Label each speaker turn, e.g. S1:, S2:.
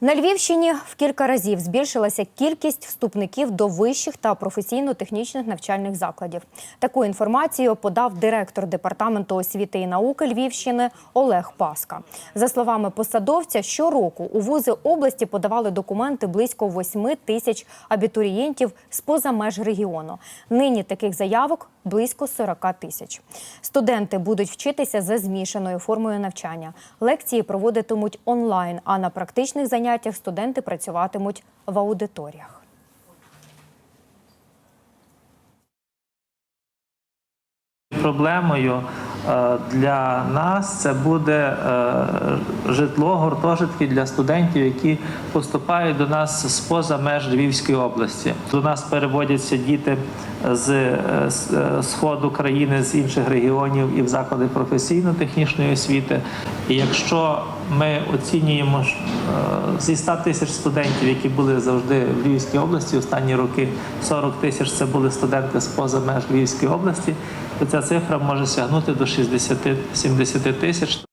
S1: На Львівщині в кілька разів збільшилася кількість вступників до вищих та професійно-технічних навчальних закладів. Таку інформацію подав директор департаменту освіти і науки Львівщини Олег Паска. За словами посадовця, щороку у вузи області подавали документи близько 8 тисяч абітурієнтів з поза меж регіону. Нині таких заявок близько 40 тисяч. Студенти будуть вчитися за змішаною формою навчання. Лекції проводитимуть онлайн, а на практичних заняттях студенти працюватимуть в аудиторіях.
S2: Проблемою для нас це буде е, житло, гуртожитки для студентів, які поступають до нас з поза меж Львівської області. До нас переводяться діти з е, з, е, сходу країни, з інших регіонів і в заклади професійно-технічної освіти. І якщо ми оцінюємо е, зі 100 тисяч студентів, які були завжди в Львівській області, останні роки 40 тисяч це були студенти з поза меж Львівської області, то ця цифра може сягнути до 60-70 тисяч.